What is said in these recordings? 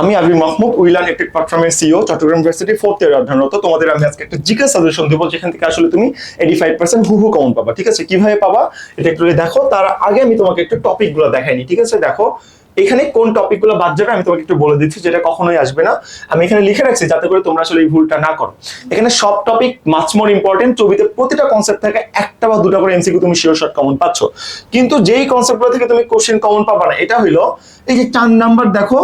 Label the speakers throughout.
Speaker 1: আমি আবি মাহমুদ, উইলান ইলেকট্রিক প্ল্যাটফর্মের CEO Chittagong university fourth year অধ্যয়নরত। তোমাদের আমি আজকে একটা জিকে সাজেশন দেবো, যেখান থেকে আসলে তুমি এইটি ফাইভ পার্সেন্ট হু হু কমন পাবা। ঠিক আছে? কীভাবে পাবা? এটা একটু দেখো। তার আগে আমি তোমাকে একটু টপিকগুলো দেখাইনি। ঠিক আছে? দেখো এখানে কোন টপিকগুলো বাদ যাবে আমি তোমাকে একটু বলে দিচ্ছি, যেটা কখনোই আসবে না। আমি এখানে লিখে রাখছি যাতে করে তোমরা আসলে এই ভুলটা না করো। এখানে সব টপিক মাচ মোর ইম্পর্টেন্ট ছবিতে প্রতিটা কনসেপ্ট থেকে একটা বা দুটা করে এমসিকিউ তুমি শিওর শর্ট কমন পাচ্ছ। কিন্তু যেই কনসেপ্টগুলো থেকে তুমি কোশ্চেন কমন পাবা না, এটা হইল এই যে চার নাম্বার দেখো,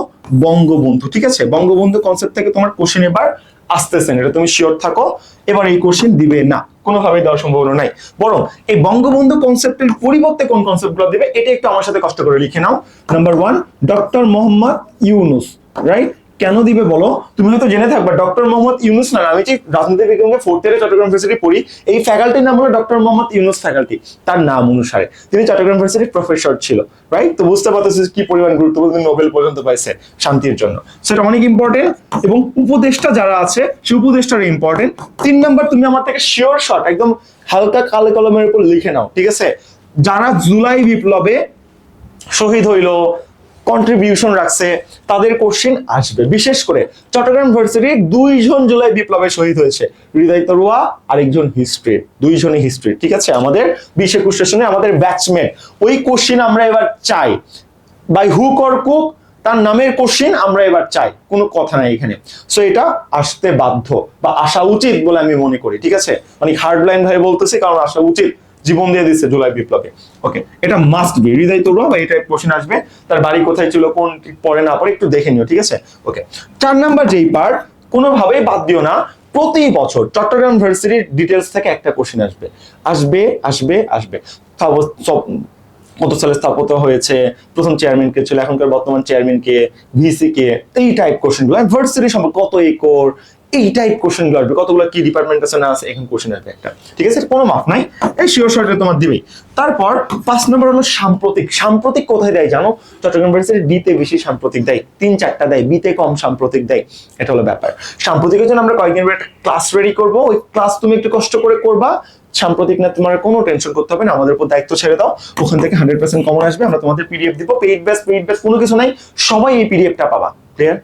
Speaker 1: বঙ্গবন্ধু, ঠিক আছে? বঙ্গবন্ধু কনসেপ্ট থেকে তোমার কোশ্চেন এবার আসতেছে না এটা তুমি শিওর থাকো, এবার এই কোশ্চেন দিবে না। কোনোভাবেই দেওয়ার সম্ভাবনা নাই। বরং এই বঙ্গবন্ধু কনসেপ্টের পরিবর্তে কোন কনসেপ্টগুলো দিবে, এটা একটু আমার সাথে কষ্ট করে লিখে নাও। Number one doctor Mohammad Yunus right কেন দিবে বলো? তুমি হয়তো জেনে থাকবে, ডক্টর মোহাম্মদ ইউনুস না, আমি যে রাজনীতি বিজ্ঞানে ফোর্থ ইয়ারে চট্টগ্রাম ইউনিভার্সিটি পড়ি, এই ফ্যাকাল্টির নাম হলো ডক্টর মোহাম্মদ ইউনুস ফ্যাকাল্টি তার নাম অনুসারে। তিনি চট্টগ্রাম ইউনিভার্সিটির প্রফেসর ছিল রাইট তো বুঝতে পারতেছি কি পরিমাণ গুরুত্বপূর্ণ নোবেল পর্যন্ত পাইছে শান্তির জন্য। সেটা অনেক ইম্পর্টেন্ট এবং উপদেষ্টা যারা আছে, সেই উপদেষ্টারা ইম্পর্টেন্ট তিন নাম্বার তুমি আমার থেকে শিওর শট একদম হালকা কালো কলমের উপর লিখে নাও, ঠিক আছে? যারা জুলাই বিপ্লবে শহীদ হইল কন্ট্রিবিউশন রাখছে, তাদের কোশ্চিন আসবে। বিশেষ করে চট্টগ্রাম ইউনিভার্সিটির দুইজন জুলাই বিপ্লবে শহীদ হয়েছে। হৃদয় তরুয়া, আরেকজন হিস্ট্রি দুইজনই হিস্ট্রি ঠিক আছে? আমাদের বিশ একুশ সেশনে আমাদের ব্যাচমেট ওই কোশ্চিন আমরা এবার চাই। বাই হুক অর কুক, তার নামের কোশ্চিন আমরা এবার চাই। কোনো কথা নাই এখানে। সো এটা আসতে বাধ্য বা আসা উচিত বলে আমি মনে করি, ঠিক আছে? মানে হার্ড লাইন ভাবে বলতেছি, কারণ আসা উচিত। জীবন দিয়ে দিচ্ছে জুলাই বিপ্লবে ওকে এটা মাস্ট বি হৃদয় তরুয়া বা এটা কোশ্চেন আসবে। তার বাড়ি কোথায় ছিল, কোন পরে না পরে একটু দেখে নিও, ঠিক আছে? ওকে চার নাম্বার যেই পার্ট কোনোভাবেই বাদ দিও না, প্রতি বছর চট্টগ্রাম ইউনিভার্সিটির ডিটেলস থেকে একটা কোশ্চেন আসবে। আসবে আসবে আসবে। সব- কত সালে স্থাপত্য হয়েছে, প্রথম চেয়ারম্যান কে ছিল, এখনকার বর্তমান চেয়ারম্যান কে ভিসি কে, এই টাইপ কোশ্চেনগুলো। ভার্সিটি সম্পর্কে কত একর এই টাইপ কোশ্চেনগুলো আসবে। কতগুলো কি ডিপার্টমেন্ট আছে, না আছে, এখন কোশ্চেন আসবে একটা। ঠিক আছে? কোনো মাপ নাই। এই শিওর শর্টে তোমার দিবেই। তারপর পাঁচ নম্বর হলো সাম্প্রতিক। সাম্প্রতিক কোথায় দেয় জানো? চট্টগ্রাম ইউনিভার্সিটি ডিতে বেশি সাম্প্রতিক দেয়। তিন, চারটা দেয়। বিতে কম সাম্প্রতিক দেয়। এটা হলো ব্যাপার। সাম্প্রতিকের জন্য আমরা কয়েকদিন একটা ক্লাস রেডি করব। ওই ক্লাস তুমি একটু কষ্ট করে করবা। সাম্প্রতিক না, তোমার কোনো টেনশন করতে হবে না। আমাদের উপর দায়িত্ব ছেড়ে দাও। ওখান থেকে হান্ড্রেড পার্সেন্ট কমন আসবে। আমরা তোমাদের পিডিএফ দিব। পেইড ব্যাস পেইড ব্যাস কোনো কিছু নাই। সবাই এই পিডিএফটা পাবা। ক্লিয়ার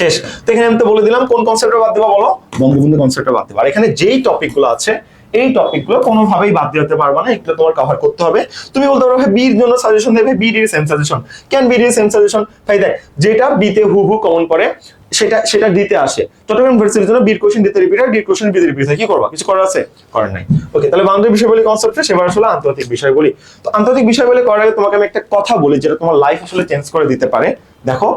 Speaker 1: শেষ। তো এখানে আমি তো বলে দিলাম কোন কনসেপ্টটা বাদ দেবা বলো? বঙ্গবন্ধু কনসেপ্টটা বাদ দেবা। আর এখানে যেই টপিকগুলো আছে, এই টপিকগুলো কোনোভাবেই বাদ দিতে পারবা না, এগুলো তোমার কভার করতে হবে। তুমি বলতে পারো, ভাই বির জন্য সাজেশন দেবে বি ডির সেম সাজেশন কেন বি ডির সেম সাজেশন ভাই, দেখ, যেটা বিতে হু হু কমন পড়ে সেটা সেটা দিতে আসে। চট্টগ্রাম ইউনিভার্সিটির জন্য বির কোশ্চেন দিতে রিপিট হয় ডির কোশ্চেন বিতে রিপিট কি করবা? কিছু করার আছে? করার নাই। ওকে তাহলে বাংলাদেশ বিষয় বলি কনসেপ্টে সেবার আসলে আন্তর্জাতিক বিষয় বলি। তো আন্তর্জাতিক বিষয় বলে করার আগে তোমাকে আমি একটা কথা বলি, যেটা তোমার লাইফ আসলে চেঞ্জ করে দিতে পারে। দেখো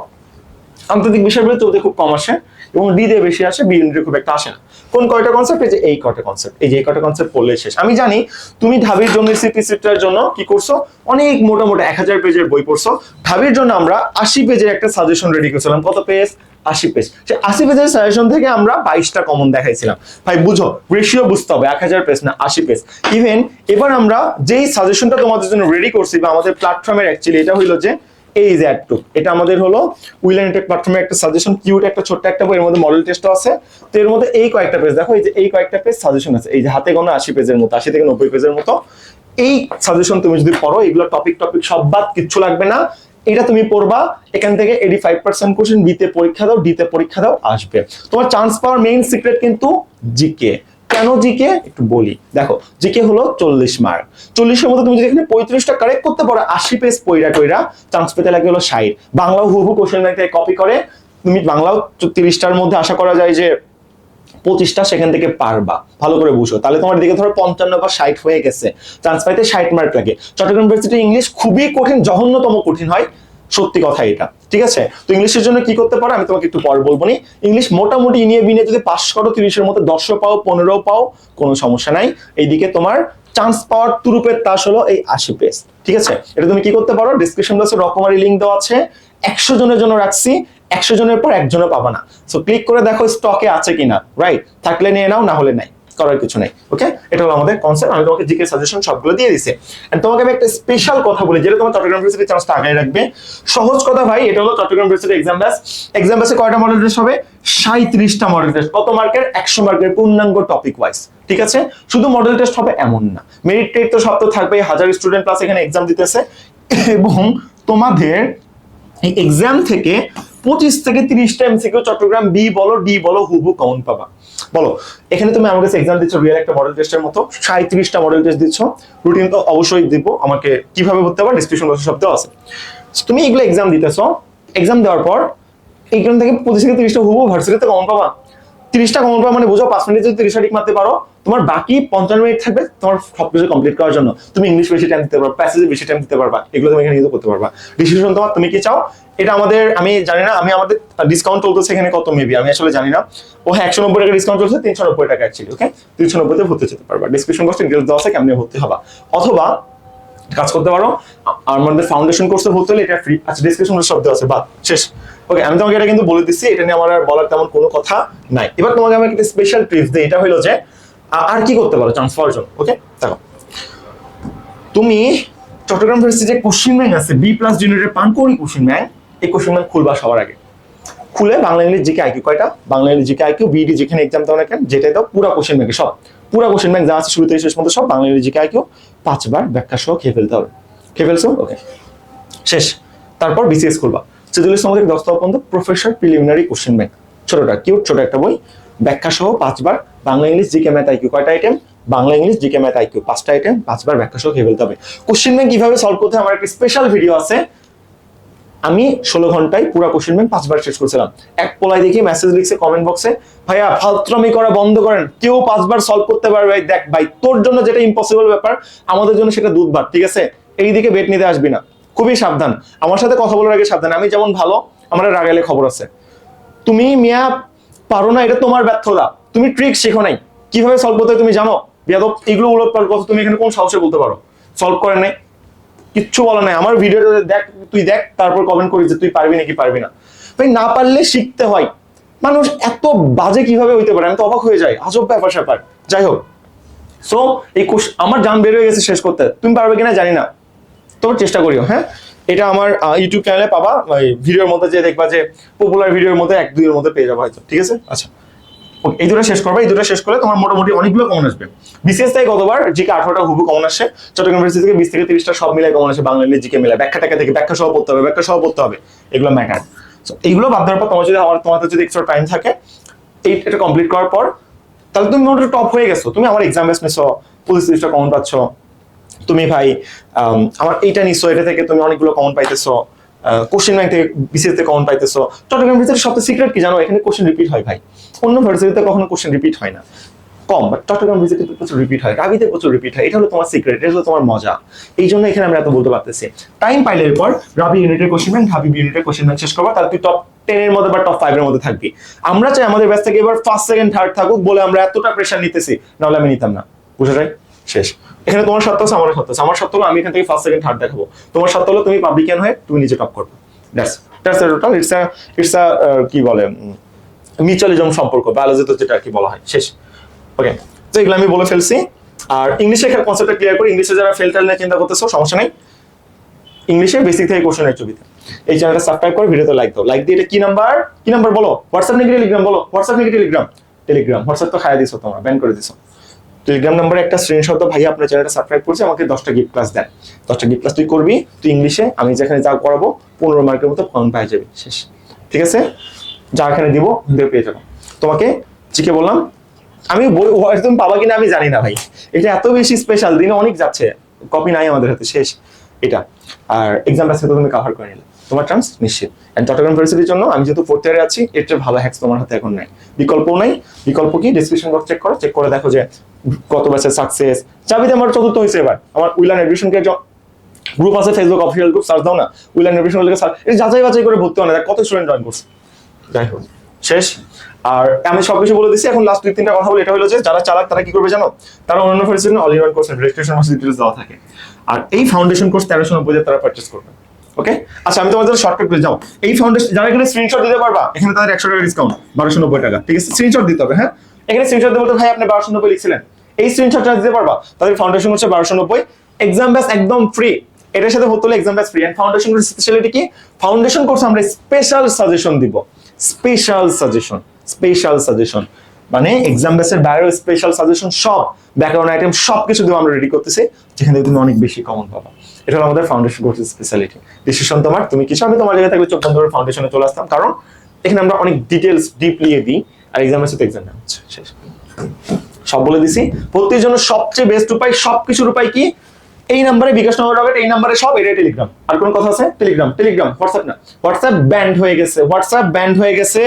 Speaker 1: আন্তর্জাতিক বিষয়গুলো তো খুব কম আসে এবং ডি দিয়ে বেশি আসে বি ইউনিটে খুব একটা আসে না। কোন কয়টা কনসেপ্ট এই যে এই কয়টা কনসেপ্ট এই যে এই কয়টা কনসেপ্ট পড়লে শেষ। আমি জানি তুমি ঢাবির জন্য সিটি সিটার জন্য কি করছ? অনেক মোটা মোটা এক হাজার পেজের বই পড়ছো। ঢাবির জন্য আমরা আশি পেজের একটা সাজেশন রেডি করেছিলাম। কত পেজ? আশি পেজ। সে আশি পেজের সাজেশন থেকে আমরা বাইশটা কমন দেখাইছিলাম। ভাই, বুঝো রেশিও বুঝতে হবে। এক হাজার পেজ না, আশি পেজ। ইভেন এবার আমরা যেই সাজেশনটা তোমাদের জন্য রেডি করছি বা আমাদের প্ল্যাটফর্মের অ্যাকচুয়ালি এটা হইল যে এই যে একটু এটা আমাদের হলো উইলেন টেক প্ল্যাটফর্মে একটা সাজেশন কিউট একটা, ছোট্ট একটা বই, এর মধ্যে মডেল টেস্টও আছে। তো এর মধ্যে এই কয়েকটা পেজ দেখো এই যে এই কয়েকটা পেজ সাজেশন আছে। এই যে হাতে গোনা আশি পেজের মতো, আশি থেকে নব্বই পেজের মতো। এই সাজেশন তুমি যদি পড়ো, এগুলো টপিক টপিক সব বাদ, কিচ্ছু লাগবে না। এটা তুমি পড়বা, এখান থেকে এইটি ফাইভ পার্সেন্ট কোশ্চেন বিতে পরীক্ষা দাও ডিতে পরীক্ষা দাও, আসবে। তোমার চান্স পাওয়ার মেইন সিক্রেট কিন্তু জিকে কেন জিকে একটু বলি। দেখো জিকে হলো চল্লিশ মার্ক চল্লিশের মধ্যে তুমি যদি এখানে পঁয়ত্রিশটা কারেক্ট করতে পারো, আশি পেজ পইরা টইরা চান্স পেতে লাগে হলো ষাট। বাংলাও হু হু কোশ্চেন কপি করে, তুমি বাংলাও তিরিশটার মধ্যে আশা করা যায় যে পঁচিশটা সেখান থেকে পারবা। ভালো করে বুঝো। তাহলে তোমার দিকে ধরো পঞ্চান্ন বা ষাট হয়ে গেছে। চান্স পাইতে ষাট মার্ক লাগে। চট্টগ্রাম ইউনিভার্সিটি ইংলিশ খুবই কঠিন, জঘন্যতম কঠিন হয়। সত্যি কথা এটা, ঠিক আছে? তো ইংলিশের জন্য কি করতে পারো? আমি তোমাকে একটু পর বলব নি। ইংলিশ মোটামুটি ইনিয়ে বিনিয়ে যদি পাস করো, তিরিশের মধ্যে দশও পাও পনেরো পাও, কোনো সমস্যা নাই। এইদিকে তোমার চান্স পাওয়ার তুরুপের তাস হলো এই আশি পেজ ঠিক আছে? এটা তুমি কি করতে পারো? ডিসক্রিপশন বক্সে রকমারি লিঙ্ক দেওয়া আছে। একশো জনের জন্য রাখছি, একশো জনের পর একজনও পাবা না। সো ক্লিক করে দেখো স্টকে আছে কিনা রাইট থাকলে নিয়ে নাও, না হলে নাই। করার কিছু নাই ওকে এটা হলো আমাদের কনসেপ্ট আমি তোমাকে জিকে সাজেশন সবগুলো দিয়ে দিছি। এন্ড তোমাকে আমি একটা স্পেশাল কথা বলি, যেটা তোমার চট্টগ্রাম ইউনিভার্সিটি চান্সটা আগে রাখবে। সহজ কথা ভাই, এটা হলো Chittagong university exam base exam ব্যাসে কয়টা মডেল টেস্ট হবে? সাঁত্রিশটা মডেল টেস্ট কত মার্কের একশো মার্কের পূর্ণাঙ্গ টপিক ওয়াইজ ঠিক আছে? শুধু মডেল টেস্ট হবে এমন না। মেরিট টেট তো সব তো থাকবে হাজার স্টুডেন্ট প্লাস এখানে এক্সাম দিতেছে। এবং তোমাদের এই এক্সাম থেকে পঁচিশ থেকে তিরিশটা এমসিকিউ চট্টগ্রাম বি বলো ডি বলো হুবু কাউন্ট পাবা। বলো, এখানে তুমি আমার কাছে এক্সাম দিচ্ছ রিয়েল একটা মডেল টেস্টের মতো সাঁত্রিশটা মডেল টেস্ট দিচ্ছ রুটিন তো অবশ্যই দিব, আমাকে কীভাবে ভর্তি হবে ডিসক্রিপশন বক্সে সব দেওয়া আছে। তুমি এগুলো এক্সাম দিতেছ এক্সাম দেওয়ার পর এইখান থেকে পঁচিশ থেকে তিরিশটা হুবু ভার্সিটিতে কম পাবা। তিরিশটা কমন পাবা মানে বুঝো পাঁচ মিনিট যদি তিরিশটা ঠিক মারতে পারো, তোমার বাকি পঞ্চান্ন মিনিট থাকবে তোমার সবকিছু কমপ্লিট করার জন্য। তুমি ইংলিশ বেশি টাইম দিতে পারবা প্যাসেজে বেশি টাইম দিতে পারবা, এগুলো তুমি এখানে ইউজ করতে পারবা। ডিসিশন তোমার, তুমি কি চাও? এটা আমাদের, আমি জানি না, আমি আমাদের ডিসকাউন্ট চলতেছে এখানে কত মেবি আমি আসলে জানি না। ও হ্যাঁ একশো নব্বই টাকা ডিসকাউন্ট চলছে, তিনশো নব্বই টাকা অ্যাকচুয়ালি ওকে তিনশো নব্বইতে ভর্তি যেতে পারবা। ডিসক্রিপশন বক্সে ডিটেলস দেওয়া আছে, কেমনি ভর্তি হবা। অথবা কাজ করতে পারো। আমাদের ফাউন্ডেশন কোর্সে ভর্তি হলে এটা ফ্রি আচ্ছা ডিসক্রিপশন সব দেওয়া আছে বাদ শেষ। ওকে আমি তোমাকে এটা কিন্তু বলে দিচ্ছি, এটা নিয়ে আমার আর বলার তেমন কোনো কথা নাই। এবার তোমাকে আমি একটা স্পেশাল টিপস দিই, এটা হলো যে আর কি করতে পারো চান্স পাওয়ার জন্য ওকে দেখো, তুমি চট্টগ্রাম ভার্সিটি যে কোশ্চিন ব্যাংক আছে বি প্লাস জুনিয়রের পানকৌড়ি কোশ্চিন ব্যাংক এই কোশ্চিন ব্যাংক খুলবা সবার আগে। খুলে বাংলা ইংলিশ জিকে আইকিউ, কয়টা? Bangla English GK IQ, BD যেখানে এক্সাম দাও না কেন যেটাই দাও পুরো কোশ্চেন ব্যাংকে সব। পুরো কোশ্চেন ব্যাংক যা আছে শুরু থেকে শেষ পর্যন্ত সব বাংলা ইংলিশ জিকে আইকিউ, পাঁচবার ব্যাখ্যা সহ খেয়ে ফেলতে হবে। খেয়ে ফেলছো? ওকে শেষ। তারপর বিসিএস করবা ইসলাম আমাদের দশটা পর্যন্ত প্রফেসর প্রিলিমিনারি কোশ্চেন ব্যাংক ছোটটা কিউট ছোট একটা বই। ব্যাখ্যা সহ পাঁচবার Bangla English GK math IQ, কয়টা item Bangla English GK math IQ, পাঁচটা আইটেম পাঁচবার ব্যাখ্যা সহ খেয়ে ফেলতে হবে। কোশ্চেন ব্যাংক কীভাবে সলভ করতে আমার একটা স্পেশাল ভিডিও আছে। আমি ষোলো ঘন্টায় পুরো কোশ্চেন ব্যাংক পাঁচবার শেষ করছিলাম। এক পোলায় দেখি মেসেজ লিখছে কমেন্ট বক্সে ভাইয়া ফালত্রামি করা বন্ধ করেন, কেউ পাঁচবার সলভ করতে পারবে। দেখ ভাই, তোর জন্য যেটা ইম্পসিবল ব্যাপার, আমাদের জন্য সেটা দুধ ভাত ঠিক আছে? এই দিকে বেট নিতে আসবি না। খুবই সাবধান। আমার সাথে কথা বলার আগে সাবধান। আমি যেমন ভালো, আমার রাগাইলে খবর আছে। তুমি মিয়া, পারো না, এটা তোমার ব্যর্থতা। তুমি ট্রিক শেখো নাই। কীভাবে সলভ করতে তুমি জানো? এগুলো উলট পাল্ট কথা তুমি এখানে কোন সাহসে বলতে পারো? সলভ করে নাই। কিচ্ছু বলা নাই। আমার ভিডিওটা দেখ, তুই দেখ, তারপর কমেন্ট করিস যে তুই পারবি নাকি পারবি না। ভাই, না পারলে শিখতে হয়। মানুষ এত বাজে কীভাবে হইতে পারে? আমি তো অবাক হয়ে যাই। আজব ব্যাপার স্যাপার। যাই হোক। সো এই আমার জান বের হয়ে গেছে শেষ করতে। তুমি পারবে কিনা জানি না। তবে চেষ্টা করিও হ্যাঁ? এটা আমার ইউটিউব চ্যানেলে পাবা। ভিডিওর মধ্যে যে দেখবা যে পপুলার ভিডিওর মধ্যে এক দুইয়ের মধ্যে পেয়ে যাব হয়তো। ঠিক আছে? আচ্ছা। এই দুটো শেষ করবে এই দুটো শেষ করলে তোমার মোটামুটি অনেকগুলো কমন আসবে। বিসিএস থেকে গতবার জিকে আঠারোটা হুবু কমন আসে। চট্টগ্রাম থেকে বিশ থেকে তিরিশটা সব মিলাই কমন আসে বাংলা জিকে মিলে ব্যাখ্যা টাকা থেকে ব্যাখ্যা সহ পড়তে হবে ব্যাখ্যা সহ পড়তে হবে। এগুলো ম্যাটার এইগুলো বাদ দেওয়ার পর তোমার যদি আমার তোমার যদি এক্সট্রা টাইম থাকে এই এটা কমপ্লিট করার পর তাহলে তুমি মোটামুটি টপ হয়ে গেছো। তুমি আমার এক্সাম বেস নিছো পুলিশ তিরিশটা কমন পাচ্ছ। তুমি ভাই আম, আমার এইটা নিছো এটা থেকে তুমি অনেকগুলো কমন পাইতেছো। কোশ্চেন ব্যাংক থেকে বিসিএস থেকে কমন পাইতেছো। চট্টগ্রাম ভিতরে সবচেয়ে সিক্রেট কি জানো? এখানে কোশ্চেন রিপিট হয় ভাই। অন্য ভার্সিটিতে কখনো কোশ্চেন রিপিট হয় না। কম বাট চট্টগ্রাম ভিজিটে প্রচুর রিপিট হয়। রাবিতে প্রচুর রিপিট হয়। এটা হলো তোমার সিক্রেট এটা হলো তোমার মজা। এই জন্য এখানে আমরা এত বলতে পারতেছি। টাইম পাইলে এরপর রাবি ইউনিটের কোশ্চেন ব্যাংক ঢাবি ইউনিটের কোশ্চেন ব্যাংক শেষ করবা। তাহলে তুই টপ টেনের মধ্যে বা টপ ফাইভের মধ্যে থাকবি। আমরা চাই আমাদের ব্যাচ থেকে এবার ফার্স্ট সেকেন্ড থার্ড থাকুক বলে আমরা এতটা প্রেশার নিতেছি। নাহলে আমি নিতাম না। বুঝে যায়? শেষ। এখানে তোমার সত্য আছে আমার সত্য আছে। আমার সত্য হলো আমি এখান থেকে ফার্স্ট সেকেন্ড থার্ড দেখাবো। তোমার সত্য হলো তুমি পাবলিকান হয়ে তুমি নিজে টপ করবে। দ্যাটস টোটাল ইটস ইটস কি বলে মিউচুয়ালিজম সম্পর্ক বায়োলজিতে যেটা আর কি বলা হয়। শেষ। ওকে তো এগুলো আমি বলে ফেলছি। আর ইংলিশে এখানে কনসেপ্টটা ক্লিয়ার করি। ইংলিশে যারা ফেল টেল চিন্তা করতেছো, সমস্যা নেই। ইংলিশে বেসিক থেকে কোশ্চেন এর ছবিতে। এই চ্যানেলটা সাবস্ক্রাইব করে, ভিডিওতে লাইক দাও। লাইক দিয়ে এটা কি নাম্বার কি নাম্বার বলো? হোয়াটসঅ্যাপ নাকি টেলিগ্রাম বলো? হোয়াটসঅ্যাপ নাকি টেলিগ্রাম টেলিগ্রাম হোয়াটসঅ্যাপ তো খাইয়া দিছো তোমরা ব্যান করে দিছো। টেলিগ্রাম নাম্বারে একটা স্ক্রিনশট দাও ভাই আপনার চ্যানেলটা সাবস্ক্রাইব করছে, আমাকে দশটা গিফট ক্লাস দেন। দশটা গিফট ক্লাস তুই করবি, তুই ইংলিশে আমি যেখানে যা করাবো, পনেরো মার্কের মতো ফর্ম পাই যাবে, শেষ। ঠিক আছে? যা এখানে দিব ওদের পেয়ে যাব। তোমাকে, জিকে বললাম, আমি বই একদম পাবা কিনা আমি জানি না ভাই। এটা এত বেশি স্পেশাল দিনে অনেক যাচ্ছে। কপি নাই আমাদের হাতে, শেষ। এটা। আর এক্সাম ব্যাস তুমি কাভার করে নিলে তোমার চান্স নিশ্চিত। এন্ড চট্টগ্রাম ইউনিভার্সিটির জন্য আমি যেহেতু ফোর্থ ইয়ারে আছি, এর চেয়ে ভালো হ্যাক্স তোমার হাতে এখন নাই। বিকল্পও নাই। বিকল্প কি? ডিসক্রিপশন বক্স চেক করো। চেক করে দেখো যে কত ব্যাচের সাকসেস চাবিতে আমার চতুর্থ হয়েছে এবার। আমার উইলান এডমিশন কে গ্রুপ আছে ফেসবুক অফিসিয়াল গ্রুপ সার্চ দাও না। উইলান এডমিশন লিখে সার্চ এটা যাচাই বাছাই করে ভর্তি হয় না। কত স্টুডেন্ট জয়েন করছে। যাই হোক, শেষ। আর আমি সবকিছু বলে দিচ্ছি এখন লাস্ট দুই, তিনটা কথা বলি। এটা হলো যে যারা চালাক, তারা কি করবে জানো? তারা অন্যান্য facility all in one course registration details দেওয়া থাকে। আর এই ফাউন্ডেশন কোর্স তেরোশো নব্বই তারা পারচেস করবে। ওকে আচ্ছা আমি তোমাদের শর্টকাট করে যাও। এই ফাউন্ডেশন যারা এখানে স্ক্রিনশট দিতে পারবা, এখানে তাদের একশো টাকা ডিসকাউন্ট বারোশো নব্বই টাকা। ঠিক আছে? স্ক্রিনশট দিতে হবে হ্যাঁ? এখানে স্ক্রিনশট দেবো তো ভাই আপনি বারোশো নব্বই লিখছিলেন। এই স্ক্রিনশটটা দিতে পারবা, তাদের ফাউন্ডেশন হচ্ছে বারোশো নব্বই। এক্সাম ব্যাস একদম ফ্রি এটার সাথে হতে হলে exam base free and foundation speciality কি? ফাউন্ডেশন কোর্স আমরা স্পেশাল সাজেশন দিব। স্পেশাল সাজেশন স্পেশাল সাজেশন মানে এক্সাম বেসের বাইরেও স্পেশাল সাজেশন সব ব্যাকগ্রাউন্ড আইটেম সব কিছু দিয়ে আমরা রেডি করতেছি, যেখান তুমি অনেক বেশি কমন পাবা। এটা হলো আমাদের ফাউন্ডেশন কোর্স স্পেশালিটি ডিসিশন তোমার, তুমি কিছু আমি তোমার জায়গায় থাকলে চোখ বন্ধ করে ফাউন্ডেশনে চলে আসতাম। কারণ এখানে আমরা অনেক ডিটেলস ডিপলি দিই, আর এক্সামের সাথে এক্সাম নেওয়া হচ্ছে, শেষ। সব বলে দিছি। ভর্তির জন্য সবচেয়ে বেস্ট উপায়, সবকিছুর উপায় কি? এই নাম্বারে বিকাশ নম্বর রকেট এই নাম্বারে সব এটা টেলিগ্রাম আর কোন কথা আছে? টেলিগ্রাম টেলিগ্রাম হোয়াটসঅ্যাপ না। হোয়াটসঅ্যাপ ব্যান্ড হয়ে গেছে হোয়াটসঅ্যাপ ব্যান্ড হয়ে গেছে।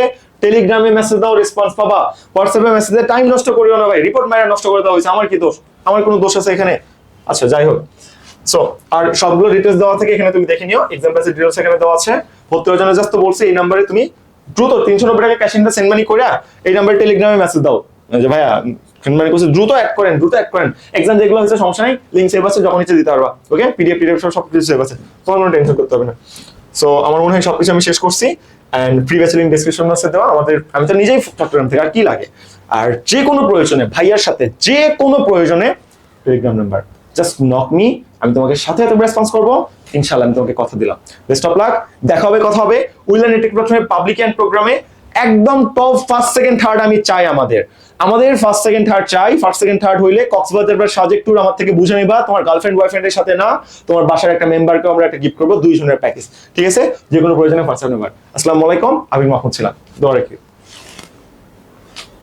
Speaker 1: টেলিগ্রামে মেসেজ দাও রেসপন্স পাবা। হোয়াটসঅ্যাপে মেসেজে টাইম নষ্ট করিও না ভাই রিপোর্ট মারা নষ্ট করে দেওয়া হয়েছে। আমার কি দোষ? আমার কোনো দোষ আছে এখানে? আচ্ছা যাই হোক। সো আর সবগুলো ডিটেলস দেওয়া থেকে এখানে তুমি দেখে নিও। এক্সাম প্যাসের ডিটেলস এখানে দেওয়া আছে। ভর্তি হওয়ার জন্য জাস্ট বলছে, এই নাম্বারে তুমি দ্রুত তিনশো নব্বই টাকা ক্যাশ ইনটা সেন্ড মানি করে এই নাম্বারে টেলিগ্রামে মেসেজ দাও। যে ভাইয়া সেন্ড মানি করছে, দ্রুত অ্যাড করেন, দ্রুত অ্যাড করেন। এক্সাম যেগুলো হচ্ছে সমস্যা নেই লিঙ্ক সেভ আছে, যখন ইচ্ছে দিতে পারবা। ওকে পিডিএফ পিডিএফ সব কিছু সেভ আছে। তোমার কোনো টেনশন করতে হবে না। সো আমার মনে হয় সবকিছু আমি শেষ করছি। অ্যান্ড ব্যাচেলিং ডিসক্রিপশন বক্সে দেওয়া, আমাদের, আমি তো নিজেই চট্টগ্রাম থেকে, আর কি লাগে? আর যে কোনো প্রয়োজনে, ভাইয়ার সাথে যে কোনো প্রয়োজনে Telegram number just knock me আমি তোমাকে সাথে সাথে রেসপন্স করব ইনশাল্লাহ আমি তোমাকে কথা দিলাম। বেস্ট অফ লাক দেখা হবে, কথা হবে, উইলেন এটেক প্রথমে পাবলিক অ্যান্ড প্রোগ্রামে একদম টপ ফার্স্ট সেকেন্ড থার্ড আমি চাই আমাদের। আমাদের ফার্স্ট সেকেন্ড থার্ড চাই। ফার্স্ট সেকেন্ড থার্ড হইলে কক্সবাজার বা সাজেক ট্যুর আমার থেকে বুঝে নিবা। তোমার গার্লফ্রেন্ড বয়ফ্রেন্ডের সাথে না, তোমার বাসার একটা মেম্বারকে আমরা একটা গিফট করব, দুইজনের প্যাকেজ ঠিক আছে? যে কোনো প্রয়োজনে হোয়াটসঅ্যাপ নাম্বার আসসালামু আলাইকুম আমি মাহমুদ ছিলাম। দোয়া রাখি।